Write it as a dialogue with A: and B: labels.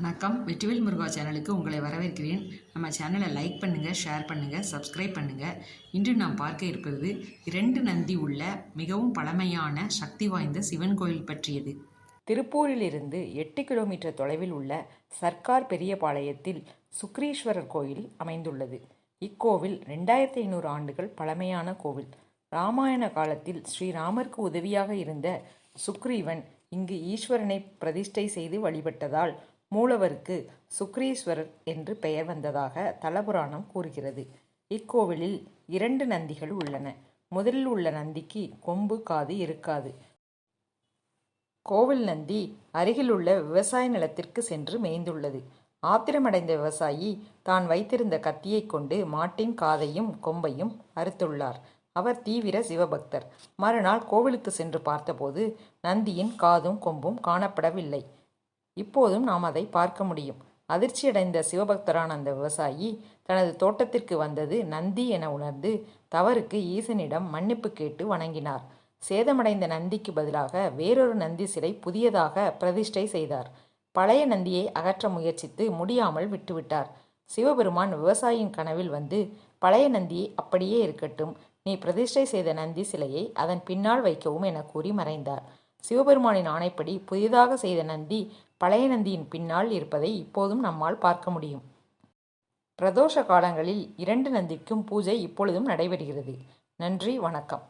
A: வணக்கம். வெற்றிவேல் முருகா சேனலுக்கு உங்களை வரவேற்கிறேன். நம்ம சேனலை லைக் பண்ணுங்கள் ஷேர் பண்ணுங்கள் சப்ஸ்கிரைப் பண்ணுங்கள் இன்று நாம் பார்க்க இருப்பது இரண்டு நந்தி உள்ள மிகவும் பழமையான சக்தி வாய்ந்த சிவன் கோயில் பற்றியது.
B: திருப்பூரிலிருந்து எட்டு கிலோமீட்டர் தொலைவில் உள்ள சர்க்கார் பெரியபாளையத்தில் சுக்ரீஸ்வரர் கோயில் அமைந்துள்ளது. இக்கோவில் ரெண்டாயிரத்தி ஐநூறு ஆண்டுகள் பழமையான கோவில். ராமாயண காலத்தில் ஸ்ரீராமருக்கு உதவியாக இருந்த சுக்ரீவன் இங்கு ஈஸ்வரனை பிரதிஷ்டை செய்து வழிபட்டதால் மூலவருக்கு சுக்ரீஸ்வரர் என்று பெயர் வந்ததாக தலபுராணம் கூறுகிறது. இக்கோவிலில் இரண்டு நந்திகள் உள்ளன. முதலில் உள்ள நந்திக்கு கொம்பு காது இருக்காது. கோவில் நந்தி அருகிலுள்ள விவசாய நிலத்திற்கு சென்று மேய்ந்துள்ளது. ஆத்திரமடைந்த விவசாயி தான் வைத்திருந்த கத்தியைக் கொண்டு மாட்டின் காதையும் கொம்பையும் அறுத்துள்ளார். அவர் தீவிர சிவபக்தர். மறுநாள் கோவிலுக்கு சென்று பார்த்தபோது நந்தியின் காதும் கொம்பும் காணப்படவில்லை. இப்போதும் நாம் அதை பார்க்க முடியும். அதிர்ச்சியடைந்த சிவபக்தரான அந்த விவசாயி தனது தோட்டத்திற்கு வந்தது நந்தி என உணர்ந்து தவறுக்கு ஈசனிடம் மன்னிப்பு கேட்டு வணங்கினார். சேதமடைந்த நந்திக்கு பதிலாக வேறொரு நந்தி சிலை புதியதாக பிரதிஷ்டை செய்தார். பழைய நந்தியை அகற்ற முயற்சித்து முடியாமல் விட்டுவிட்டார். சிவபெருமான் விவசாயியின் கனவில் வந்து பழைய நந்தியை அப்படியே இருக்கட்டும். நீ பிரதிஷ்டை செய்த நந்தி சிலையை அதன் பின்னால் வைக்கவும் என கூறி மறைந்தார். சிவபெருமானின் ஆணைப்படி புதிதாக செய்த நந்தி பழைய நந்தியின் பின்னால் இருப்பதை இப்போதும் நம்மால் பார்க்க முடியும். பிரதோஷ காலங்களில் இரண்டு நந்திக்கும் பூஜை இப்பொழுதும் நடைபெறுகிறது. நன்றி வணக்கம்.